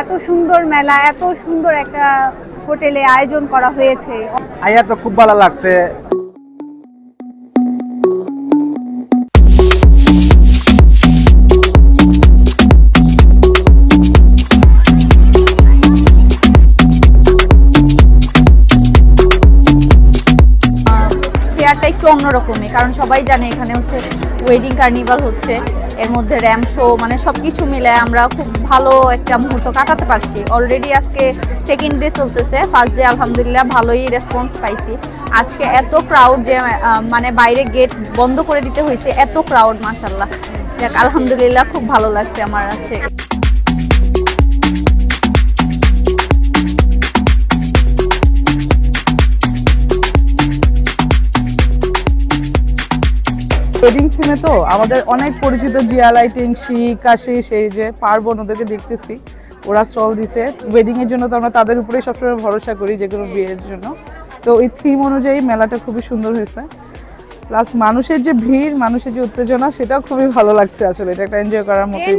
এত সুন্দর মেলা এত সুন্দর একটা হোটেলে আয়োজন করা হয়েছে। আইয়া তো খুব ভালো লাগছে। ফেয়ারটা একটু অন্যরকমই কারণ সবাই জানে এখানে হচ্ছে ওয়েডিং কার্নিভাল হচ্ছে। এর মধ্যে র্যাম শো মানে সব কিছু মিলে আমরা খুব ভালো একটা মুহূর্ত কাটাতে পারছি। অলরেডি আজকে সেকেন্ড ডে চলতেছে ফার্স্ট ডে আলহামদুলিল্লাহ ভালোই রেসপন্স পাইছি। আজকে এত ক্রাউড যে মানে বাইরে গেট বন্ধ করে দিতে হয়েছে, এত ক্রাউড মাসাল্লাহ আলহামদুলিল্লাহ, খুব ভালো লাগছে আমার আছে ওয়েডিং থিমে তো আমাদের অনেক পরিচিত জিয়া লাইটিং শি কাশি সেই যে পার্বণ ওদেরকে দেখতেছি। ওরা স্টল দিছে। ওয়েডিং এর জন্য তো আমরা তাদের উপরেই সবসময় ভরসা করি যে কোনো বিয়ের জন্য। তো ওই থিম অনুযায়ী মেলাটা খুবই সুন্দর হয়েছে। প্লাস মানুষের যে ভিড় মানুষের যে উত্তেজনা সেটাও খুবই ভালো লাগছে আসলে। এটা একটা এনজয় করার মতোই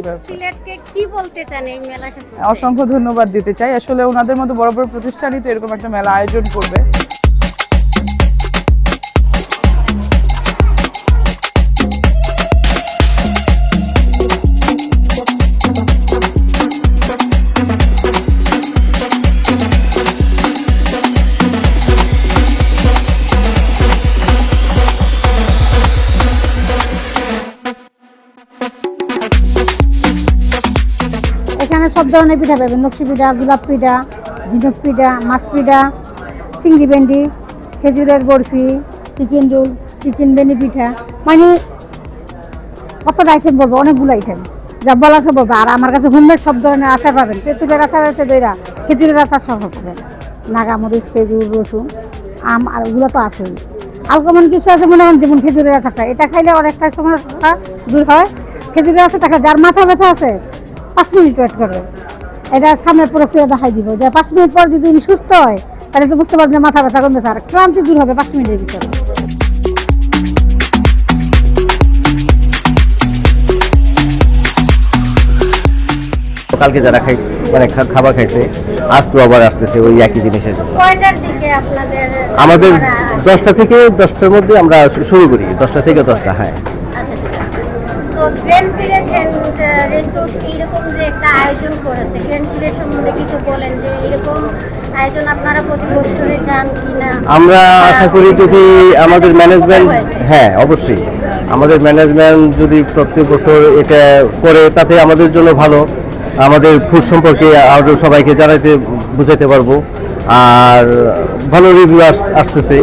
অসংখ্য ধন্যবাদ দিতে চাই। আসলে ওনাদের মতো বড় বড় প্রতিষ্ঠানই তো এরকম একটা মেলা আয়োজন করবে। এখানে সব ধরনের পিঠা পাবেন। নকশি পিঠা, গোলাপ পিঠা, ঝিনুক পিঠা, মাছ পিঠা, চিংড়ি ভেন্ডি, খেজুরের বরফি, চিকেন রোল, চিকেন বেনি পিঠা। মানে কতটা আইটেম বলব? অনেকগুলো আইটেম যা বলা বলব আর আমার কাছে হোমমেড সব ধরনের আচার পাবেন। তেঁতুলের আচার আছে দইরা খেজুরের আচার সব পাবেন। নাগামরিচ, খেজুর, রসুন, আম, আর ওগুলো তো আছেই। আলকমন কিছু আছে মনে হয় যেমন খেজুরের আচারটা। এটা খাইলে অনেকটা সমস্যা দূর হয়। খেজুরের আচারটা যার মাথা ব্যথা আছে পাঁচ মিনিট ওয়েট করবে এটা সামনের প্রক্রিয়া দেখাই দিব যে পাঁচ মিনিট পর যদি উনি সুস্থ হয় তাহলে তো বুঝতে পারবেন মাথা ব্যথা কমতেছে। আর ক্লান্তি দূর হবে পাঁচ মিনিটের ভিতরে। কালকে যারা খাই মানে খাবার খাইছে আজকেও আবার আসতেছে ওই একই জিনিসের আমাদের দশটা থেকে দশটার মধ্যে আমরা শুরু করি। দশটা থেকে দশটা হ্যাঁ। গ্র্যান্ড সিলেট রিসোর্ট এইরকম যে একটা আয়োজন করেছে। গ্র্যান্ড সিলেট সম্বন্ধে কিছু বলেন যে এরকম আয়োজন আপনারা প্রতি বছরে যান কিনা? আমরা আশা করি যদি আমাদের ম্যানেজমেন্ট হ্যাঁ অবশ্যই। আমাদের ম্যানেজমেন্ট যদি প্রত্যেক বছর এটা করে তাতে আমাদের জন্য ভালো। আমাদের ফুড সম্পর্কে আরও সবাইকে জানাইতে বুঝাইতে পারব। আর ভালো রিভিউ আসতেছে।